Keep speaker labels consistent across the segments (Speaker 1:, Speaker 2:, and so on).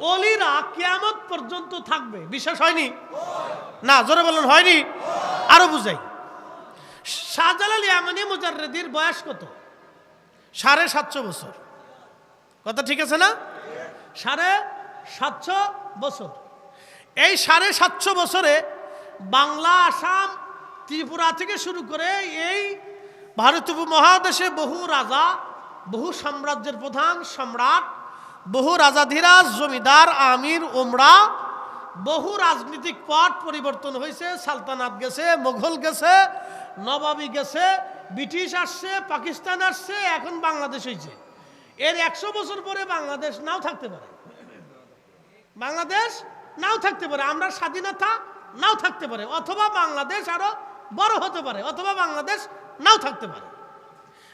Speaker 1: অলিরা কেয়ামত পর্যন্ত থাকবে। বিশ্বাস হয়নি? না, জোরে বলুন, হয়নি? আরও বুঝাই। শাহজালাল ইয়ামানি মুজাররেদির বয়স কত? সাড়ে সাতশো বছর। কথা ঠিক আছে না? সাড়ে সাতশো বছর। এই সাড়ে সাতশো বছরে বাংলা, আসাম, ত্রিপুরা থেকে শুরু করে এই ভারত উপমহাদেশে বহু রাজা, বহু সাম্রাজ্যের প্রধান সম্রাট বহু রাজাধিরাজ জমিদার, আমির ওমরা বহু রাজনৈতিক পট পরিবর্তন হয়েছে। সালতানাত গেছে, মোঘল গেছে, নবাবি গেছে, ব্রিটিশ আসছে, পাকিস্তান আসছে, এখন বাংলাদেশ হয়েছে। এর একশো বছর পরে বাংলাদেশ নাও থাকতে পারে। বাংলাদেশ নাও থাকতে পারে। আমরা স্বাধীনতা নাও থাকতে পারে। অথবা বাংলাদেশ আরও বড় হতে পারে। অথবা বাংলাদেশ নাও থাকতে পারে।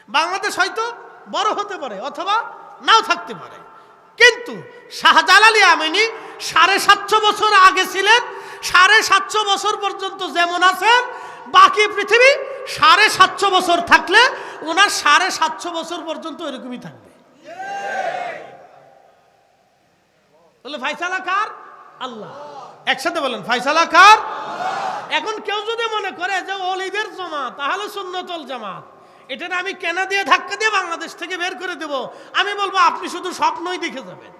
Speaker 1: বাংলাদেশ হয়তো বড় হতে পারে, অথবা নাও থাকতে পারে। কিন্তু শাহজালাল আমিনী সাড়ে সাতশো বছর আগে ছিলেন, সাড়ে সাতশো বছর পর্যন্ত যেমন আছেন, বাকি পৃথিবী সাড়ে সাতশো বছর থাকলে ওনার সাড়ে সাতশো বছর পর্যন্ত এরকমই থাকবে। তাহলে ফাইসালা কার? আল্লাহ। একসাথে বলেন ফাইসালা কার? এখন কেউ যদি মনে করে যে অলিদের জমাত, তাহলে সুন্নতল জামাত। এটা আমি কেনা দিয়ে ধাক্কা দিয়ে বাংলাদেশ থেকে বের করে দেব। আমি বলব, আপনি শুধু স্বপ্নই দেখে যাবেন।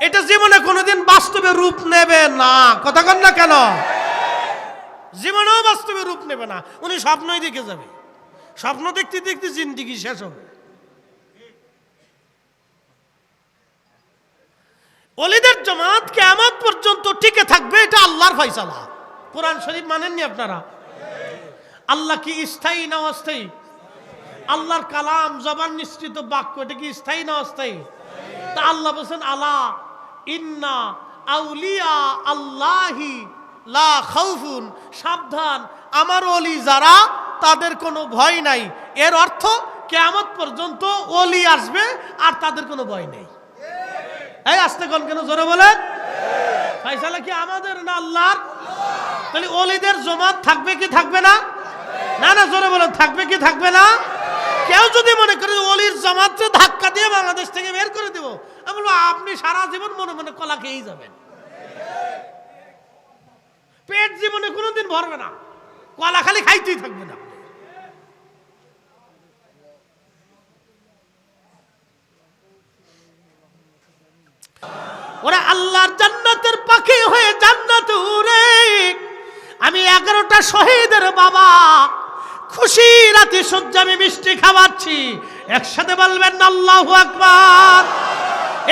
Speaker 1: এটা জীবনে কোনোদিন বাস্তবে রূপ নেবে না। কথা কন না কেন? জীবনেও বাস্তবে রূপ নেবে না। উনি স্বপ্নই দেখে যাবে। স্বপ্ন দেখতে দেখতে জিন্দিগি শেষ হবে। অলিদের জমাত কেমন পর্যন্ত টিকে থাকবে, এটা আল্লাহর ফয়সালা। কোরআন শরীফ মানেননি আপনারা? আল্লাহ কি স্থায়ী না অস্থায়ী? আল্লাহর কালাম জবান নিশ্চিত বাক্য এটা কি স্থায়ী না অস্থায়ী? তা আল্লাহ বলছেন আলা ইন্না আউলিয়া আল্লাহি লা খাউফুন। সাবধান আমার অলি যারা তাদের কোনো ভয় নাই। এর অর্থ কেয়ামত পর্যন্ত অলি আসবে আর তাদের কোনো ভয় নেই। এই আসতে কোন কেন জোরে বলেন? ফাইসালা কি আমাদের না আল্লাহর? তাহলে অলিদের জমাত থাকবে কি জোরে বলেন থাকবে কি থাকবে না? কেউ যদি মনে করে অলির জমাতকে ধাক্কা দিয়ে বাংলাদেশ থেকে বের করে দেব, আমি বলব, আপনি সারা জীবন মনে মনে কলা খেয়েই যাবেন। পেট জীবনে কোনোদিন ভরবে না। কলা খালি খাইতেই থাকবে না। ওরা আল্লাহর জান্নাতের পাখি হয়ে জান্নাতে উড়ে। আমি এগারোটা শহীদের বাবা। খুশি, রাতে সহ্য আমি মিষ্টি খাওয়াচ্ছি। একসাথে বলবেন, আল্লাহু আকবার।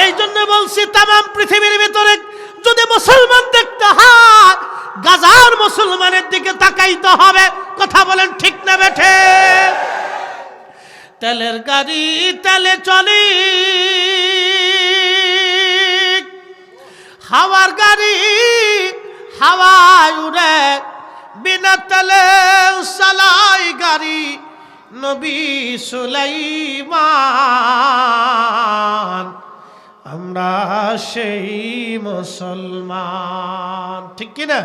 Speaker 1: এই জন্য বলছি তাম পৃথিবীর ভিতরে যদি মুসলমান দেখতে হয়, গাজার মুসলমানের দিকে তাকাইতে হবে। কথা বলেন ঠিক না বেঠে? তেলের গাড়ি তেলে চলে। হাওয়ার গাড়ি হাওয়ায় উড়ে বিনা তেলে। সুলাইমান আমরা সেই মুসলমান। ঠিক কিনা?